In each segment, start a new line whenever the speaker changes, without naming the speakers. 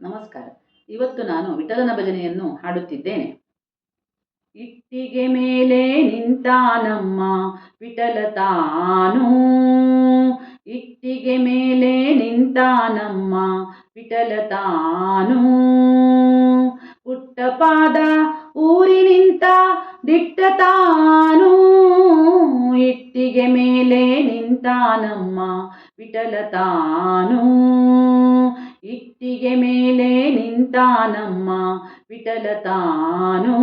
ನಮಸ್ಕಾರ. ಇವತ್ತು ನಾನು ವಿಠಲನ ಭಜನೆಯನ್ನು ಹಾಡುತ್ತಿದ್ದೇನೆ. ಇಟ್ಟಿಗೆ ಮೇಲೆ ನಿಂತಾನಮ್ಮ ವಿಠಲ ತಾನು, ಇಟ್ಟಿಗೆ ಮೇಲೆ ನಿಂತಾನಮ್ಮ ವಿಠಲ ತಾನು. ಪುಟ್ಟ ಪಾದ ಊರಿ ನಿಂತ ದಿಟ್ಟ ತಾನು, ಇಟ್ಟಿಗೆ ಮೇಲೆ ನಿಂತಾನಮ್ಮ ವಿಠಲ ತಾನು. ಇಟ್ಟಿಗೆ ಮೇಲೆ ನಿಂತಾನಮ್ಮ, ವಿಠಲ ತಾನು.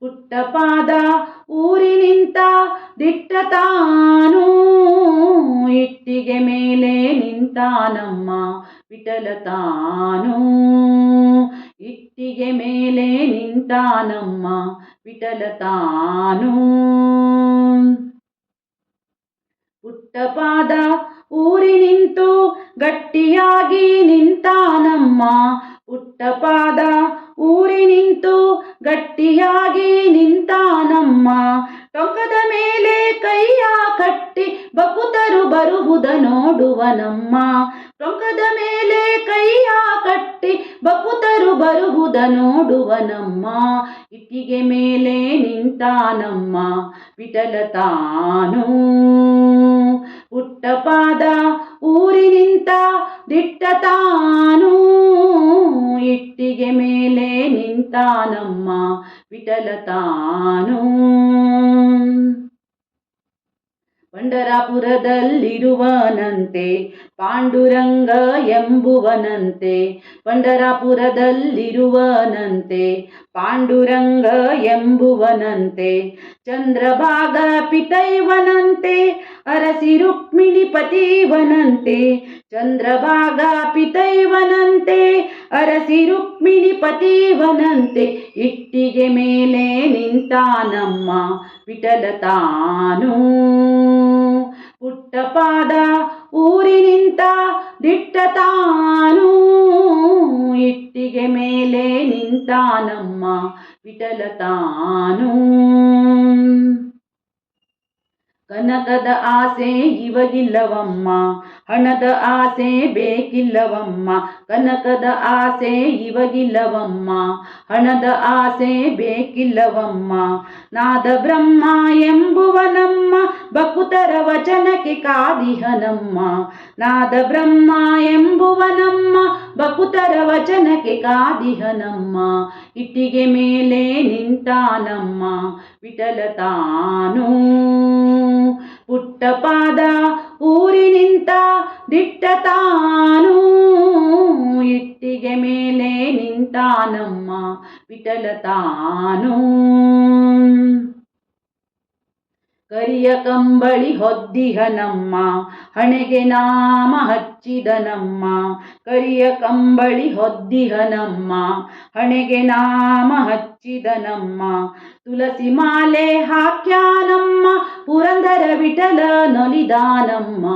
ಪುಟ್ಟ ಪಾದ ಊರಿ ನಿಂತ ದಿಟ್ಟ ತಾನು. ಇಟ್ಟಿಗೆ ಮೇಲೆ ನಿಂತಾನಮ್ಮ, ವಿಠಲ ತಾನು. ಇಟ್ಟಿಗೆ ಮೇಲೆ ನಿಂತಾನಮ್ಮ, ವಿಠಲ ತಾನು. ಪುಟ್ಟ ಊರಿ ನಿಂತು ಗಟ್ಟಿಯಾಗಿ ನಿಂತಾನಮ್ಮ. ನಮ್ಮ ಪುಟ್ಟಪಾದ ಊರಿ ನಿಂತು ಗಟ್ಟಿಯಾಗಿ ನಿಂತಾನಮ್ಮ. ಟೊಂಕದ ಮೇಲೆ ಕೈಯ ಕಟ್ಟಿ ಬರುವುದ ನೋಡುವನಮ್ಮ ಟೊಂಕದ ಮೇಲೆ ಕೈಯ ಕಟ್ಟಿ ಬಕುತರು ಬರುವುದ ನೋಡುವನಮ್ಮ ಇಟ್ಟಿಗೆ ಮೇಲೆ ನಿಂತಾನಮ್ಮ ವಿಠಲ ತಾನು. ಊರಿ ನಿಂತ ದಿಟ್ಟ ತಾನು. ಇಟ್ಟಿಗೆ ಮೇಲೆ ನಿಂತಾನಮ್ಮ ವಿಠಲ ತಾನು. ಪಂಡರಾಪುರದಲ್ಲಿರುವನಂತೆ ಪಾಂಡುರಂಗ ಎಂಬುವನಂತೆ ಪಂಡರಾಪುರದಲ್ಲಿರುವನಂತೆ ಪಾಂಡುರಂಗ ಎಂಬುವನಂತೆ ಚಂದ್ರಭಾಗ ಪಿತೈವನಂತೆ ಅರಸಿ ರುಕ್ಮಿಣಿ ಪತಿವನಂತೆ ಚಂದ್ರಭಾಗ ಪಿತೈವನಂತೆ ಅರಸಿ ರುಕ್ಮಿಣಿ ಪತಿವನಂತೆ ಇಟ್ಟಿಗೆ ಮೇಲೆ ನಿಂತಾನಮ್ಮ ವಿಠಲ ತಾನು. ಪುಟ್ಟ ಪಾದ ಊರಿ ನಿಂತ ದಿಟ್ಟ ತಾನು. ಇಟ್ಟಿಗೆ ಮೇಲೆ ನಿಂತಾನಮ್ಮ ವಿಠಲ ತಾನು. ಕನಕದ ಆಸೆ ಇವಗಿಲ್ಲವಮ್ಮ, ಹಣದ ಆಸೆ ಬೇಕಿಲ್ಲವಮ್ಮ, ಕನಕದ ಆಸೆ ಇವಗಿಲ್ಲವಮ್ಮ, ಹಣದ ಆಸೆ ಬೇಕಿಲ್ಲವಮ್ಮ. ನಾದ ಬ್ರಹ್ಮ ಎಂಬುವನಮ್ಮ ಬಕುತರ ವಚನಕ್ಕೆ ಕಾದಿಹನಮ್ಮ ನಾದ ಬ್ರಹ್ಮ ಎಂಬುವನಮ್ಮ ಬಕುತರ ವಚನಕ್ಕೆ ಕಾದಿಹನಮ್ಮ ಇಟ್ಟಿಗೆ ಮೇಲೆ ನಿಂತಾನಮ್ಮ ವಿಠಲ ತಾನು ಪುಟ್ಟ ಪಾದ ಊರಿ ನಿಂತ ದಿಟ್ಟ ತಾನು ಇಟ್ಟಿಗೆ ಮೇಲೆ ನಿಂತಾನಮ್ಮ ವಿಠಲ ತಾನು ಕರಿಯ ಕಂಬಳಿ ಹೊದ್ದಿಹನಮ್ಮ ಹಣೆಗೆ ನಾಮ ಹಚ್ಚಿದನಮ್ಮ ಕರಿಯ ಕಂಬಳಿ ಹೊದ್ದಿಹನಮ್ಮ ಹಣೆಗೆ ನಾಮ ಹಚ್ಚಿದನಮ್ಮ ತುಳಸಿ ಮಾಲೆ ಹಾಕ್ಯಾನಮ್ಮ ಪುರಂದರ ವಿಠಲ ನೊಲಿದಾನಮ್ಮ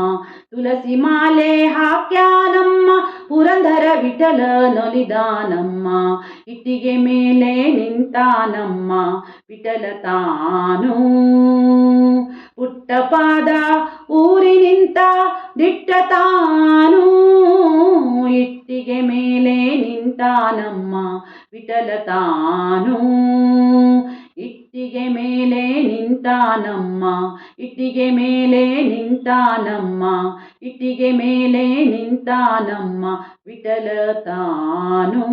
ತುಳಸಿ ಮಾಲೆ ಹಾಕ್ಯಾನಮ್ಮ ಪುರಂದರ ವಿಠಲ ನೊಲಿದಾನಮ್ಮ ಇಟ್ಟಿಗೆ ಮೇಲೆ ನಿಂತಾನಮ್ಮ ವಿಠಲ ತಾನು. ಪುಟ್ಟಪಾದ ಊರಿ ನಿಂತ ದಿಟ್ಟ ತಾನು. ಇಟ್ಟಿಗೆ ಮೇಲೆ ನಿಂತಾನಮ್ಮ ವಿಠಲ ತಾನು. ನಿಂತಾನಮ್ಮ. ಇಟ್ಟಿಗೆ ಮೇಲೆ ನಿಂತಾನಮ್ಮ. ಇಟ್ಟಿಗೆ ಮೇಲೆ ನಿಂತಾನಮ್ಮ. ವಿಠಲ ತಾನೂ.